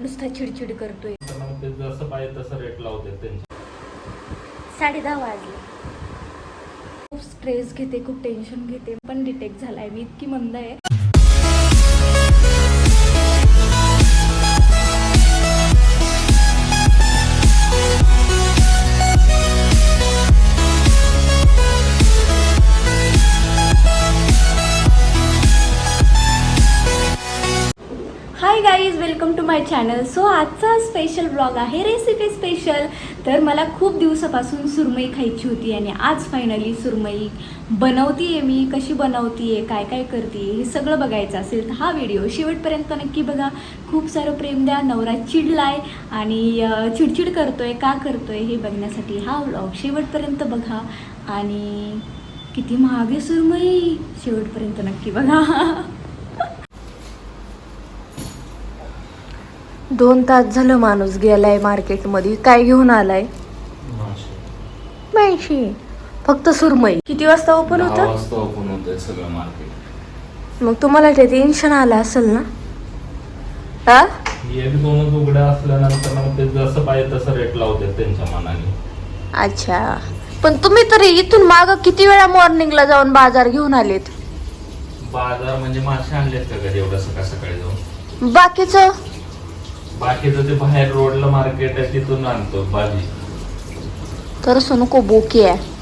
नुसता चिडचिड करतोय. तर मग ते जसं पाहिजे तसं रेट लावते त्यांचे. साडे दहा वाजले. खूप स्ट्रेस घेते खूप टेन्शन घेते पण डिटेक्ट झालाय. मी इतकी मंद आहे. Hi guys welcome to my channel so आजचा स्पेशल ब्लॉग आहे रेसिपी स्पेशल तर मला खूप दिवसापासून सुरमई खायची होती आणि आज फायनली सुरमई बनवती आहे मी. कशी बनवती आहे काय काय करते हे सगळं बघायचं असेल तर हा व्हिडिओ शेवटपर्यंत नक्की बघा. खूप सारं प्रेम द्या. नवरा चिडलाय आणि चिडचिड करतोय का करतोय हे बघण्यासाठी हा ब्लॉग शेवटपर्यंत बघा. आणि किती महागे सुरमई. शेवटपर्यंत नक्की बघा. दोन तास झालं माणूस गेलाय मार्केटमध्ये. काय घेऊन आलाय? माहिती फक्त सुरमई. किती वाजता ओपन होतं? ओपन होतंय सगळं मार्केट. मग तुम्हाला ते टेन्शन आलं असेल ना? हा? दोनच उघड्या असल्यानंतर मग ते जसं पाहिजे तसं रेट त्यांच्या मनाने. अच्छा. पण तुम्ही तरी इथून माग किती वेळा मॉर्निंगला जाऊन बाजार घेऊन आलेत? बाजार म्हणजे मासे आणलेत का घरी एवढं सकाळ सकाळी जाऊन? बाकीचं? बाकीचं ते बाहेर रोडला मार्केट आहे तिथून आणतो भाजी तर नको बोकी. आहे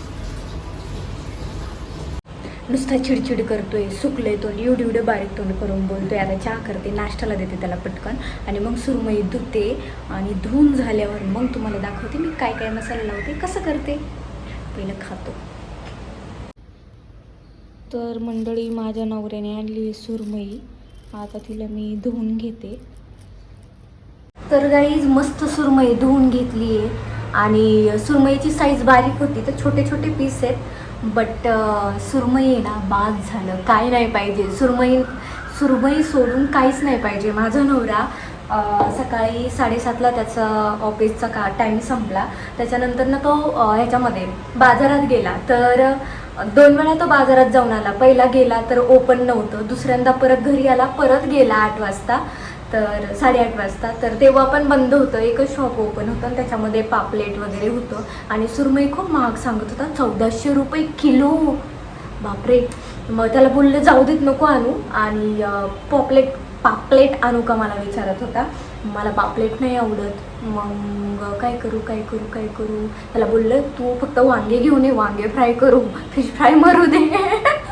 नुसता चिडचिड करतोय सुकलंय तोंड एवढी एवढे बारीक तोंड करून बोलतोय. आता चहा करते नाश्त्याला देते त्याला पटकन. आणि मग सुरमई धुते आणि धुवून झाल्यावर मग तुम्हाला दाखवते मी काय काय मसाला लावते कसं करते. पहिलं खातो. तर मंडळी माझ्या नवऱ्याने आणली सुरमई. आता तिला मी धुवून घेते. तर गाईज मस्त सुरमई धुवून घेतली आहे. आणि सुरमईची साईज बारीक होती तर छोटे छोटे पीस आहेत. बट सुरमई आहे ना बाद झालं. काय नाही पाहिजे. सुरमई सुरमई सोडून काहीच नाही पाहिजे. माझा नवरा सकाळी साडेसातला त्याचा ऑफिसचा का टाईम संपला. त्याच्यानंतर ना तो ह्याच्यामध्ये बाजारात गेला. तर दोन वेळा तो बाजारात जाऊन आला. पहिला गेला तर ओपन नव्हतं. दुसऱ्यांदा परत घरी आला. परत गेला आठ वाजता. तर साडेआठ वाजता. तर तेव्हा पण बंद होतं. एकच शॉप ओपन होतं आणि त्याच्यामध्ये पापलेट वगैरे होतं. आणि सुरमई खूप महाग सांगत होता. चौदाशे रुपये किलो. बापरे. मग त्याला बोललं जाऊ देत नको आणू. आणि पॉपलेट पापलेट आणू का मला विचारत होता. मला पापलेट नाही आवडत. मग काय करू काय करू काय करू? त्याला बोललं तू फक्त वांगे घेऊन ये. वांगे फ्राय करू. फिश फ्राय मारू दे.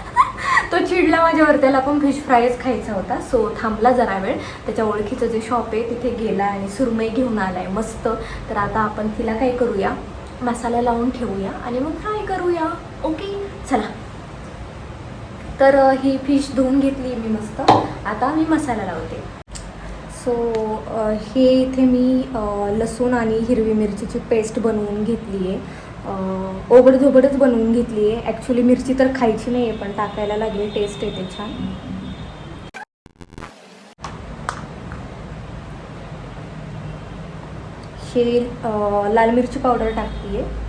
चिडला माझ्यावर. त्याला पण फिश फ्रायच खायचा होता. सो थांबला जरा वेळ. त्याच्या ओळखीचं जे शॉप आहे तिथे गेला आणि सुरमई घेऊन आलाय. मस्त. तर आता आपण तिला काय करूया? मसाला लावून ठेवूया आणि मग फ्राय करूया. ओके चला. तर ही फिश धुवून घेतली मी मस्त. आता मी मसाला लावते. सो हे इथे मी लसूण आणि हिरवी मिरचीची पेस्ट बनवून घेतली आहे ओबडधोबडच बनवून घेतली आहे. ॲक्च्युली मिरची तर खायची नाही आहे पण टाकायला लागली. टेस्ट येते छान. हे लाल मिरची पावडर टाकते आहे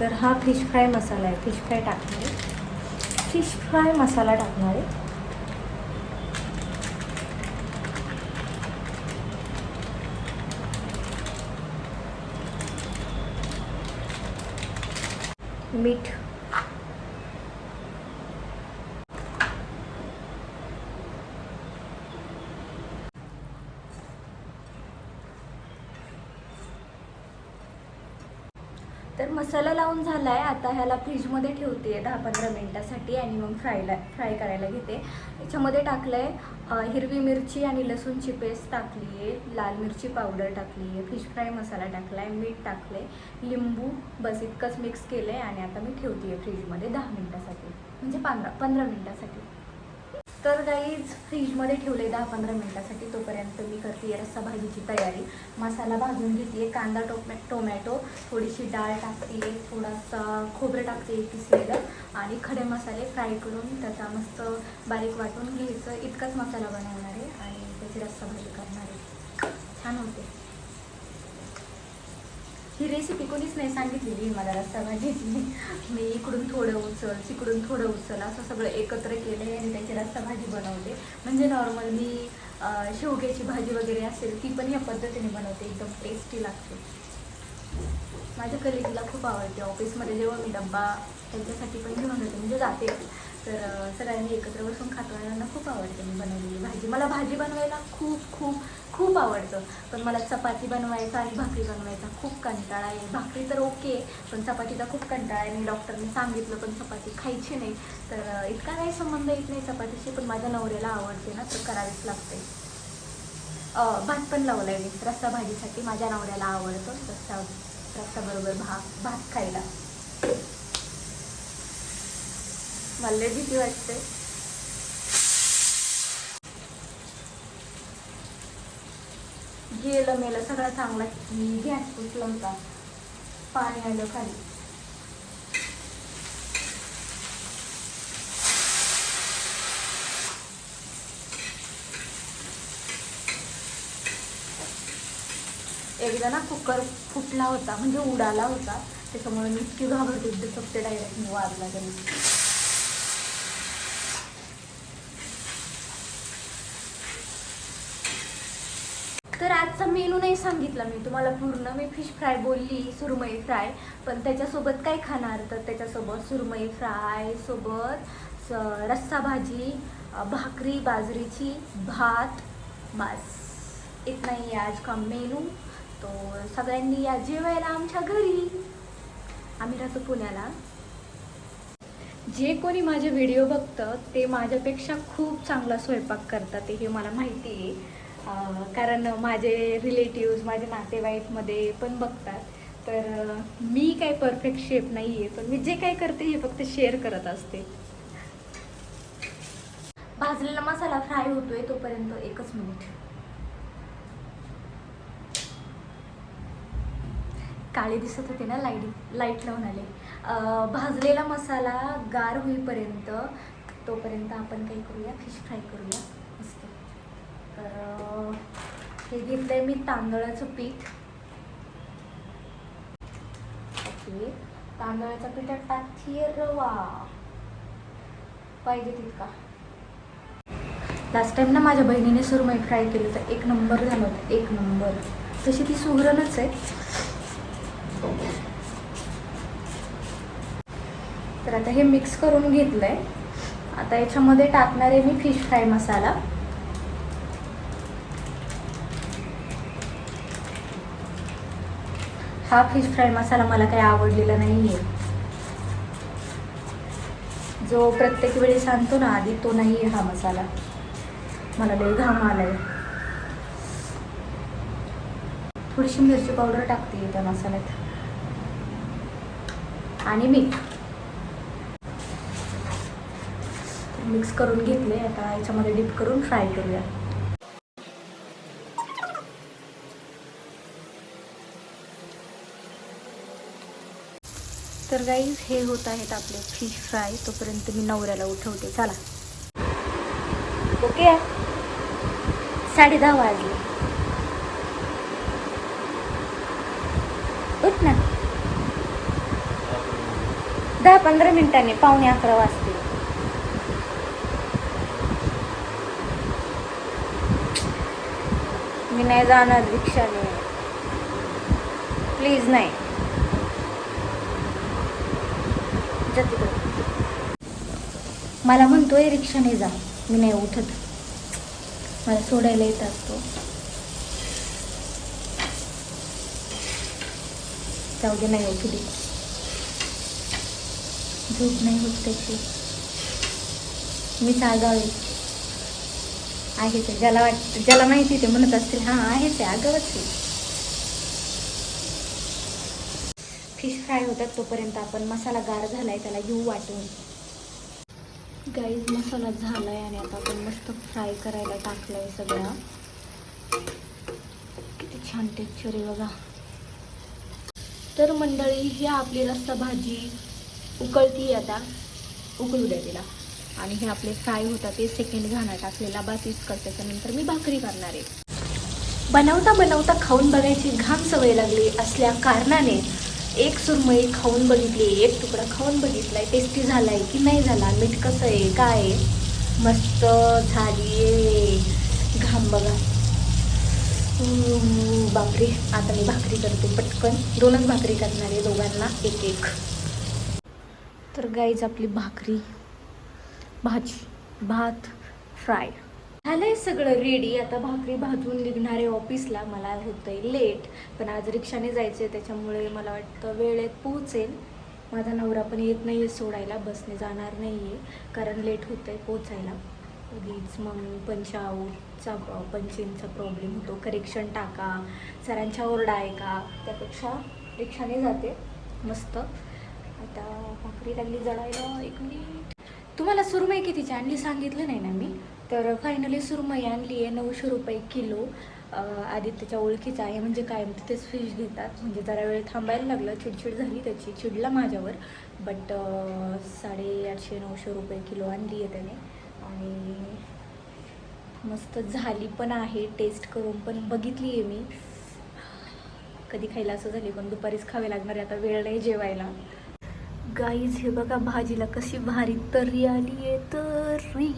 तर हा फिश फ्राय मसाला आहे. फिश फ्राय टाकणार आहे. फिश फ्राय मसाला टाकणार आहे. मीठ तर मसाला झाला आहे आता ह्याला फ्रीजमध्ये ठेवते आहे दहा पंधरा मिनटासाठी आणि मग फ्रायला फ्राय करायला घेते. याच्यामध्ये टाकलं आहे हिरवी मिरची आणि लसूणची पेस्ट टाकली आहे लाल मिरची पावडर टाकली आहे फिश फ्राय मसाला टाकला आहे मीठ टाकलं आहे लिंबू बस इतकंच मिक्स केलं आहे आणि आता मी ठेवते आहे फ्रीजमध्ये दहा मिनटासाठी म्हणजे पंधरा पंधरा मिनटासाठी. तर गाईज फ्रीजमध्ये ठेवले दहा पंधरा मिनटासाठी तोपर्यंत मी करते रस्सा भाजीची तयारी. मसाला भाजून घेते कांदा टोमॅ टोमॅटो थोडीशी डाळ टाकते थोडासा खोबरं टाकते किसलेलं आणि खडे मसाले फ्राय करून त्याचा मस्त बारीक वाटून घ्यायचं. इतकाच मसाला बनवणार आहे आणि त्याची रस्सा भाजी करणार आहे. छान होते. ही रेसिपी कोणीच नाही सांगितलेली मला रस्सा भाजीची मी इकडून थोडं उचल तिकडून थोडं उचल असं सगळं एकत्र केलं आणि त्याची रस्सा भाजी बनवते. म्हणजे नॉर्मल मी शेवग्याची भाजी वगैरे असेल ती पण या पद्धतीने बनवते. एकदम टेस्टी लागते. माझ्या कलिगला खूप आवडते. ऑफिसमध्ये जेव्हा मी डब्बा त्यांच्यासाठी पण घेऊन जाते म्हणजे जाते. तर सगळ्यांनी एकत्र बसून खातो आणि त्यांना खूप आवडते मी बनवलेली भाजी. मला भाजी बनवायला खूप खूप खूप आवडतं. पण मला चपाती बनवायचा आणि भाकरी बनवायचा खूप कंटाळा आहे. भाकरी तर ओके पण चपातीचा खूप कंटाळा आहे. आणि डॉक्टरने सांगितलं पण चपाती खायची नाही. तर इतका काही संबंध येत नाही चपातीशी पण माझ्या नवऱ्याला आवडते ना तर करावीच लागते. भात पण लावलाय मी रस्सा भाजीसाठी. माझ्या नवऱ्याला आवडतो रस्सा रस्साबरोबर भात भात खायला. मला भीती वाटते. गेलं मेलं सगळा चांगला. गॅस पुसला होता. पाणी आलं खाली. एकदा ना कुकर फुटला होता म्हणजे उडाला होता. त्याच्यामुळे मी इतकी घाबरत फक्त डायरेक्ट वाजला तरी तर आजचा मेनू नाही सांगितलं मी. तुम्हाला पूर्ण मी फिश फ्राय बोलली सुरमई फ्राय पण त्याच्यासोबत काय खाणार? तर त्याच्यासोबत सुरमई फ्राय सोबत स- रस्सा भाजी भाकरी बाजरीची भात बस. इतना ही है आज का मेनू तो सगळ्यांनी या जेवायला आमच्या घरी. आम्ही राहतो पुण्याला. जे कोणी माझे व्हिडिओ बघतं ते माझ्यापेक्षा खूप चांगला स्वयंपाक करतात हे मला माहिती आहे. कारण माझे रिलेटिव्ज माझे नातेवाईकमध्ये पण बघतात. तर मी काय परफेक्ट शेप नाही आहे पण मी जे काय करते हे फक्त शेअर करत असते. भाजलेला मसाला फ्राय होतोय तोपर्यंत एकच मिनिट काळे दिसत होते ना लाइट लाइट लावून आले भाजलेला मसाला गार होईपर्यंत तोपर्यंत आपण काही करूया? फिश फ्राय करूया. तर हे हे घेतलंय मी तांदळाचं पीठ. ओके. तांदळाच्या पिठात टाकते रवा. पाहिजे तितका. लास्ट टाइम ना माझ्या बहिणीने सुरमई फ्राय केली तर एक नंबर झालं होतं एक नंबर. तशी ती सुगरणच आहे. तर आता हे मिक्स करून घेतलंय. आता याच्यामध्ये टाकणार आहे मी फिश फ्राय मसाला. हा फिश फ्राय मसाला मला काही आवडलेला नाही आहे जो प्रत्येक वेळी सांगतो ना आधी तो नाही आहे हा मसाला. मला लय घाम आलाय. थोडीशी मिरची पावडर टाकते त्या मसाल्यात. आणि मीठ. मिक्स करून घेतले आता याच्यामध्ये डीप करून फ्राय करूया. तर गाईज हे होत आहेत आपले फिश फ्राय तोपर्यंत मी नवऱ्याला उठवते. चला. ओके? साडे दहा वाजले. उठ ना. दहा पंधरा मिनिटांनी पावणे अकरा वाजतील मी नाही जाणार रिक्षाने. प्लीज नाही. जा तिकडे. मला म्हणतोय रिक्षाने जा. मी नाही उठत. मला सोडायला येत असतो. जाऊ दे नाही उठू दे. झोप नाही होत त्याची. मी आहे आहे ते. ज्याला वाट ज्याला माहिती ते म्हणत असतील हां आहे ते. अगवच आहे फिश फ्राय होतात तोपर्यंत आपण मसाला गार झालाय त्याला घेऊ वाटून. गाईज मसाला झालाय आणि आता आपण मस्त फ्राय करायला टाकलाय सगळा. किती छान टेक्चर आहे बघा. तर मंडळी ही आपली रस्सा भाजी उकळती आता. उकळू द्या तिला. आणि हे आपले फ्राय होतात ते सेकंड घाणा टाकलेला बस कर त्याच्यानंतर मी भाकरी करणार आहे. बनवता बनवता खाऊन बघायची घाम सवय लागली असल्या कारणाने एक सुरमई खाऊन बघितली एक तुकडा खाऊन बघितलाय टेस्टी झालाय की नाही झाला मीठ कसं आहे काय आहे? मस्त झाली घाम बघा. भाकरी आता मी भाकरी करते पटकन. दोनच भाकरी करणार आहे दोघांना एक एक. तर गाईज आपली भाकरी. भाजी. भात. फ्राय. झालंय सगळं रेडी आता भाकरी भाजून निघणारे ऑफिसला मला होतंय लेट पण आज रिक्षाने जायचं आहे त्याच्यामुळे मला वाटतं वेळेत पोहोचेल. माझा नवरा पण येत नाही आहे सोडायला बसने जाणार नाही आहे कारण लेट होतं आहे पोचायला उगीच मग पंचाऊटचा पंचिंगचा प्रॉब्लेम होतो. करेक्शन टाका. सरांच्या ओरडा आहे का त्यापेक्षा रिक्षाने जाते. मस्त. आता भाकरी लागली जळायला एक मिनिट तुम्हाला सुरमई कितीची आणली सांगितलं नाही ना मी? तर फायनली सुरमई आणली आहे नऊशे रुपये किलो. अं, आदित्यच्या ओळखीचा आहे म्हणजे कायम तिथेच फिश घेतात. म्हणजे जरा वेळ थांबायला लागलं चिडचिड झाली त्याची चिडला माझ्यावर. बट साडेआठशे नऊशे रुपये किलो आणली आहे त्याने. आणि मस्त झाली पण आहे टेस्ट करून पण बघितली आहे मी. कधी खायला असं झाली पण दुपारीच खावे लागणार आहे आता वेळ नाही जेवायला. गाईज हे बघा भाजीला कशी भारी तर्री आली आहे तर्री.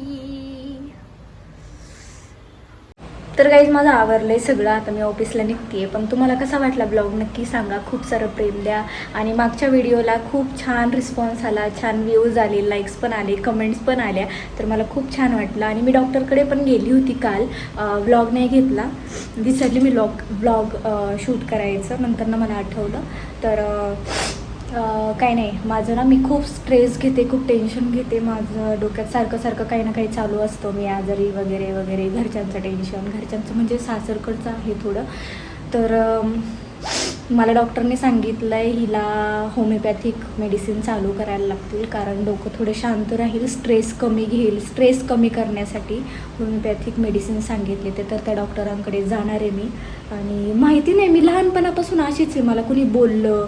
तर गाईज माझं आवरलंय सगळं. आता मी ऑफिसला निघते पण तुम्हाला कसा वाटला ब्लॉग नक्की सांगा. खूप सारं प्रेम द्या. आणि मागच्या व्हिडिओला खूप छान रिस्पॉन्स आला. छान व्ह्यूज आले लाईक्स पण आले कमेंट्स पण आल्या. तर मला खूप छान वाटलं. आणि मी डॉक्टरकडे पण गेली होती काल. व्लॉग नाही घेतला. विसरली मी लॉग व्लॉग शूट करायचं. नंतर ना मला आठवलं. तर काय नाही. माझं ना मी खूप स्ट्रेस घेते खूप टेन्शन घेते. माझं डोक्यात सारखं सारखं काही ना काही चालू असतं. मी आजारी वगैरे वगैरे घरच्यांचं टेन्शन घरच्यांचं म्हणजे सासरकडचं आहे थोडं. तर मला डॉक्टरने सांगितलं आहे हिला होमिओपॅथिक मेडिसिन चालू करायला लागतील. कारण डोकं थोडं शांत राहील स्ट्रेस कमी घेईल. स्ट्रेस कमी करण्यासाठी होमिओपॅथिक मेडिसिन सांगितले ते. तर त्या डॉक्टरांकडे जाणार आहे मी. आणि माहिती नाही मी लहानपणापासून अशीच आहे. मला कुणी बोललं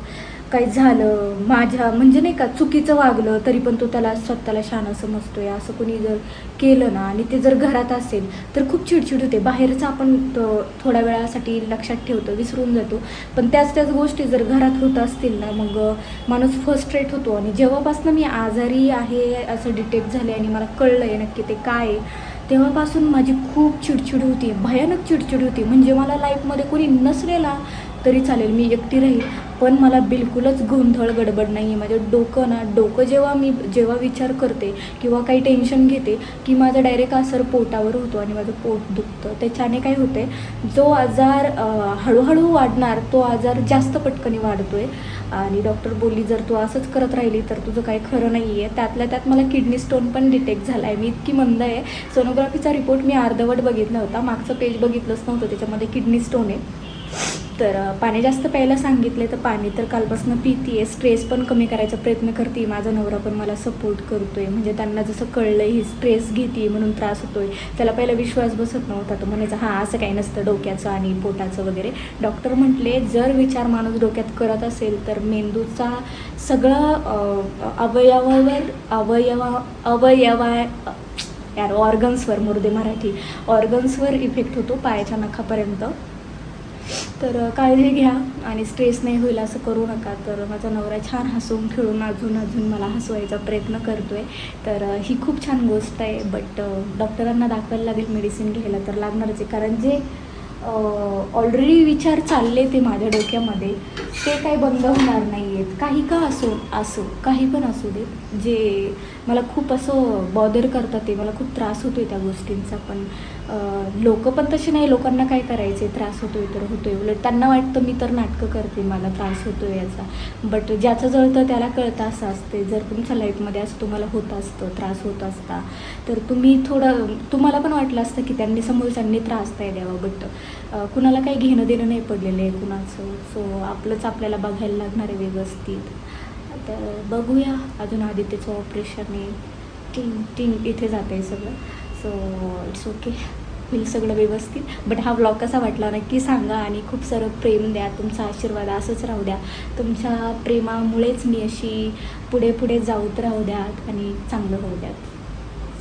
काही झालं माझ्या म्हणजे नाही का चुकीचं वागलं तरी पण तो त्याला स्वतःला शान समजतोय असं कोणी जर केलं ना आणि ते जर घरात असेल तर खूप चिडचिड होते. बाहेरचं आपण थोड्या वेळासाठी लक्षात ठेवतो विसरून जातो. पण त्याच त्याच गोष्टी जर घरात होत असतील ना मग माणूस फर्स्ट्रेट होतो. आणि जेव्हापासून मी आजारी आहे असं डिटेक्ट झाले आणि मला कळलं आहे नक्की ते काय आहे तेव्हापासून माझी खूप चिडचिड होती. भयानक चिडचिड होती. म्हणजे मला लाईफमध्ये कोणी नसलेला तरी चालेल मी एकटी राहील. पण मला बिलकुलच गोंधळ गडबड नाही आहे माझं डोकं ना डोकं जेव्हा मी जेव्हा विचार करते किंवा काही टेन्शन घेते की माझा डायरेक्ट असर पोटावर होतो आणि माझं पोट दुखतं. त्याच्याने काय होते जो आजार हळूहळू वाढणार तो आजार जास्त पटकनी आहे आणि डॉक्टर बोलली जर तू असंच करत राहिली तर तुझं काही खरं नाही आहे त्यातल्या त्यात मला किडनी स्टोन पण डिटेक्ट झाला आहे मी इतकी मंद आहे. सोनोग्राफीचा रिपोर्ट मी अर्धवट बघितला होता. मागचं पेज बघितलंच नव्हतं. त्याच्यामध्ये किडनी स्टोन आहे. तर पाणी जास्त प्यायला सांगितले तर पाणी तर कालपासून आहे स्ट्रेस पण कमी करायचा प्रयत्न करते माझा नवरा पण मला सपोर्ट करतोय. म्हणजे त्यांना जसं कळलं ही स्ट्रेस घेते म्हणून त्रास होतोय. त्याला पहिला विश्वास बसत नव्हता. तो म्हणायचा हां असं काही नसतं डोक्याचं आणि पोटाचं वगैरे. डॉक्टर म्हटले जर विचार माणूस डोक्यात करत असेल तर मेंदूचा सगळं अवयवावर अवयवा अवयवा यार ऑर्गन्सवर मुर्दे मराठी ऑर्गन्सवर इफेक्ट होतो पायाच्या नखापर्यंत. तर काळजी घ्या आणि स्ट्रेस नाही होईल असं करू नका. तर माझा नवरा छान हसून खेळून अजून अजून मला हसवायचा प्रयत्न करतो आहे तर ही खूप छान गोष्ट आहे. बट डॉक्टरांना दाखवायला लागेल मेडिसिन घ्यायला तर लागणारच आहे. कारण जे ऑलरेडी विचार चालले ते माझ्या डोक्यामध्ये. ते काही बंद होणार नाही आहेत काही का असो असो काही पण असू दे. जे मला खूप असं बॉदर करतात ते. मला खूप त्रास होतो आहे त्या गोष्टींचा पण. लोक पण तसे नाही. लोकांना काय करायचे त्रास होतोय तर होतोय. उलट त्यांना वाटतं मी तर नाटकं करते. मला त्रास होतोय याचा. बट ज्याचं जळतं त्याला कळतं असं असते जर तुमच्या लाईफमध्ये असं तुम्हाला होत असतं त्रास होत असता तर तुम्ही थोडं तुम्हाला पण वाटलं असतं की त्यांनी समोरच्यांनी त्रास नाही द्यावा. बट कुणाला काही घेणं देणं नाही पडलेलं आहे कुणाचं. सो आपलंच आपल्याला बघायला लागणार आहे व्यवस्थित. तर बघूया अजून आदित्यचं ऑपरेशन आहे. टिंग टिंग इथे जात आहे सगळं. सो इट्स ओके होईल सगळं व्यवस्थित. बट हा ब्लॉग कसा वाटला नक्की सांगा आणि खूप सारं प्रेम द्या. तुमचा आशीर्वाद असंच राहू द्या. तुमच्या प्रेमामुळेच मी अशी पुढे पुढे जाऊत राहू द्यात आणि चांगलं होऊ द्यात.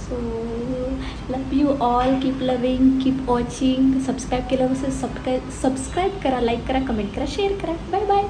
So love you all keep loving keep watching subscribe केलं सबस्क्राईब सबस्क्राईब करा लाईक करा कमेंट करा शेअर करा. Bye bye